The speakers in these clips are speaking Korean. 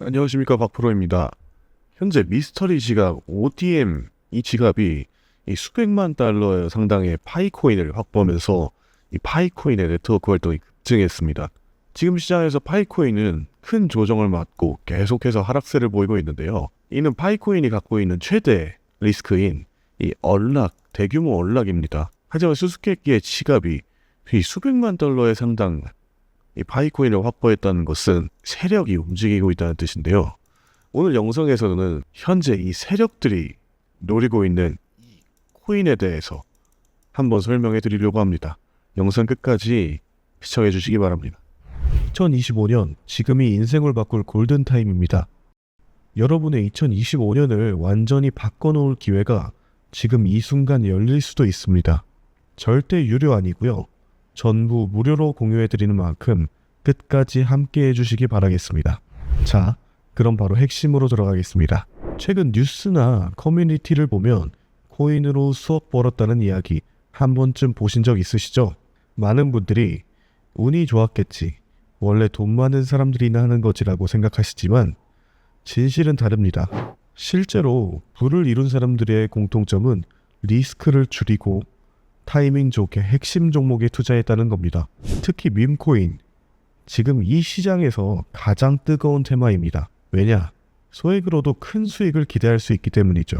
안녕하십니까 박프로입니다. 현재 미스터리 지갑 ODM 이 지갑이 이 수백만 달러 상당의 파이코인을 확보하면서 이 파이코인의 네트워크 활동이 급증했습니다. 지금 시장에서 파이코인은 큰 조정을 맞고 계속해서 하락세를 보이고 있는데요. 이는 파이코인이 갖고 있는 최대 리스크인 이 언락, 대규모 언락입니다. 하지만 수수께끼의 지갑이 이 수백만 달러의 상당 이 파이코인을 확보했다는 것은 세력이 움직이고 있다는 뜻인데요. 오늘 영상에서는 현재 이 세력들이 노리고 있는 이 코인에 대해서 한번 설명해 드리려고 합니다. 영상 끝까지 시청해 주시기 바랍니다. 2025년 지금이 인생을 바꿀 골든타임입니다. 여러분의 2025년을 완전히 바꿔놓을 기회가 지금 이 순간 열릴 수도 있습니다. 절대 유료 아니고요. 전부 무료로 공유해드리는 만큼 끝까지 함께 해주시기 바라겠습니다. 자, 그럼 바로 핵심으로 들어가겠습니다. 최근 뉴스나 커뮤니티를 보면 코인으로 수억 벌었다는 이야기 한 번쯤 보신 적 있으시죠? 많은 분들이 운이 좋았겠지. 원래 돈 많은 사람들이나 하는 거지라고 생각하시지만 진실은 다릅니다. 실제로 부를 이룬 사람들의 공통점은 리스크를 줄이고 타이밍 좋게 핵심 종목에 투자했다는 겁니다. 특히 밈코인. 지금 이 시장에서 가장 뜨거운 테마입니다. 왜냐? 소액으로도 큰 수익을 기대할 수 있기 때문이죠.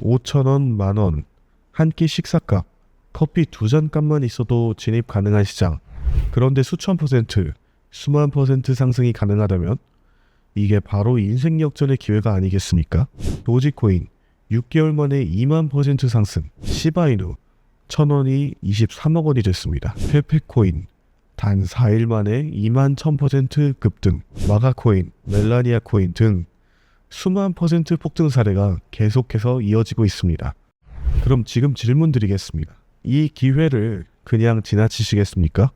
5천원, 만원, 한 끼 식사값, 커피 두 잔 값만 있어도 진입 가능한 시장. 그런데 수천 퍼센트, 수만 퍼센트 상승이 가능하다면 이게 바로 인생 역전의 기회가 아니겠습니까? 도지코인 6개월 만에 2만 퍼센트 상승, 시바이누 천원이 23억 원이 됐습니다. 페페코인 단 4일 만에 2만 1000% 급등, 마가코인, 멜라니아 코인 등 수만 퍼센트 폭등 사례가 계속해서 이어지고 있습니다. 그럼 지금 질문 드리겠습니다. 이 기회를 그냥 지나치시겠습니까?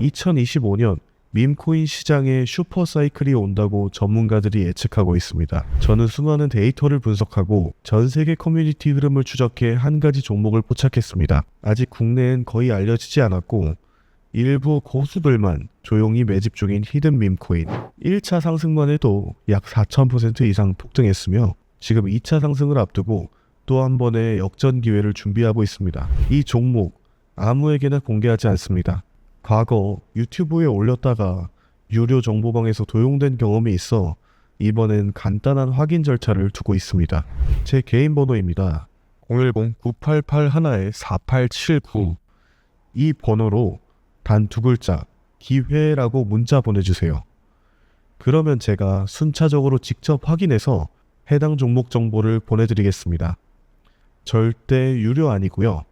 2025년 밈코인 시장에 슈퍼사이클이 온다고 전문가들이 예측하고 있습니다. 저는 수많은 데이터를 분석하고 전 세계 커뮤니티 흐름을 추적해 한 가지 종목을 포착했습니다. 아직 국내엔 거의 알려지지 않았고 일부 고수들만 조용히 매집 중인 히든 밈코인 1차 상승만 해도 약 4,000% 이상 폭등했으며 지금 2차 상승을 앞두고 또 한 번의 역전 기회를 준비하고 있습니다. 이 종목 아무에게나 공개하지 않습니다. 과거 유튜브에 올렸다가 유료 정보방에서 도용된 경험이 있어 이번엔 간단한 확인 절차를 두고 있습니다. 제 개인 번호입니다. 010-988-4879 이 번호로 단 두 글자 기회라고 문자 보내주세요. 그러면 제가 순차적으로 직접 확인해서 해당 종목 정보를 보내드리겠습니다. 절대 유료 아니고요.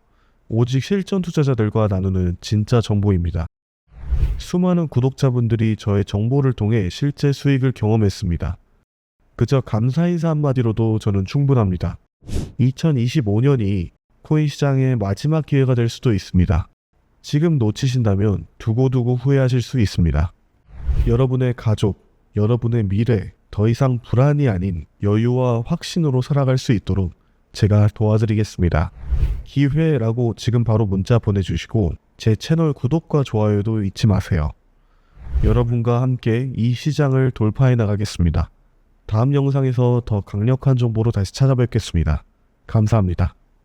오직 실전 투자자들과 나누는 진짜 정보입니다. 수많은 구독자분들이 저의 정보를 통해 실제 수익을 경험했습니다. 그저 감사 인사 한마디로도 저는 충분합니다. 2025년이 코인 시장의 마지막 기회가 될 수도 있습니다. 지금 놓치신다면 두고두고 후회하실 수 있습니다. 여러분의 가족, 여러분의 미래, 더 이상 불안이 아닌 여유와 확신으로 살아갈 수 있도록 제가 도와드리겠습니다. 기회라고 지금 바로 문자 보내주시고 제 채널 구독과 좋아요도 잊지 마세요. 여러분과 함께 이 시장을 돌파해 나가겠습니다. 다음 영상에서 더 강력한 정보로 다시 찾아뵙겠습니다. 감사합니다.